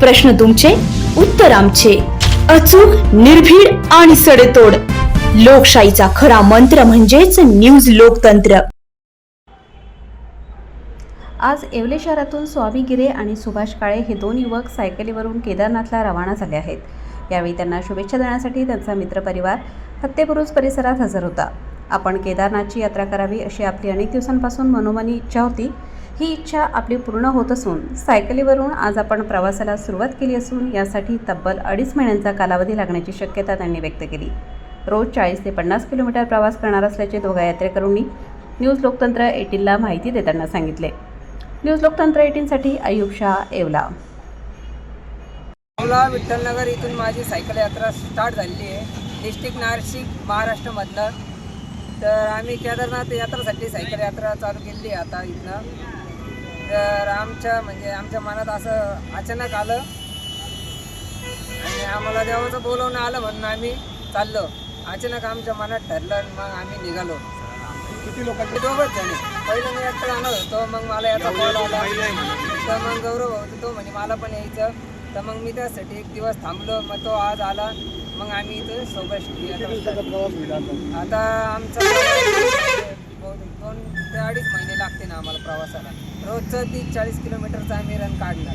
प्रश्न तुमचे उत्तर आमचे. अचूक निर्भीड आणि सडेतोड. लोकशाहीचा खरा मंत्र म्हणजेच न्यूज लोकतंत्र. आज येवले शहरातून स्वामी गिरे आणि सुभाष काळे हे दोन युवक सायकलीवरून केदारनाथला रवाना झाले आहेत. यावेळी त्यांना शुभेच्छा देण्यासाठी त्यांचा मित्रपरिवार हत्तेपुरुष परिसरात हजर होता. आपण केदारनाथची यात्रा करावी अशी आपली अनेक दिवसांपासून मनोमनी इच्छा होती. ही इच्छा आपली पूर्ण होत असून सायकलीवरून आज आपण प्रवासाला सुरुवात केली असून यासाठी तब्बल अडीच महिन्यांचा कालावधी लागण्याची शक्यता त्यांनी व्यक्त केली. रोज चाळीस ते पन्नास किलोमीटर प्रवास करणार असल्याचे दोघा यात्रेकरूंनी न्यूज लोकतंत्र एटीनला माहिती देताना सांगितले. न्यूज लोकतंत्र एटीनसाठी अयुब शाह येवला. मला विठ्ठलनगर इथून माझी सायकल यात्रा स्टार्ट झालेली आहे. डिस्ट्रिक्ट नाशिक महाराष्ट्रामधनं. तर आम्ही केदारनाथ यात्रासाठी सायकल यात्रा चालू केली आता इथनं. तर आमच्या म्हणजे आमच्या मनात असं अचानक आलं. आणि आम्हाला देवाचं बोलवणं आलं म्हणून आम्ही चाललो. अचानक आमच्या मनात ठरलं आणि मग आम्ही निघालो. किती लोकांचे? दोघंच जण. पहिलं मी एकटा जाणार होतो मग मला याचा कॉल आला. तर मग गौरव होतो तो म्हणे मला पण यायचं. तर मग मी त्यासाठी एक दिवस थांबलो. मग तो आज आला. मग आम्ही इथं सोबत आता आमचा दोन ते अडीच महिने लागते ना आम्हाला प्रवासाला. रोजचं तीस चाळीस किलोमीटरचा आम्ही रन काढणार.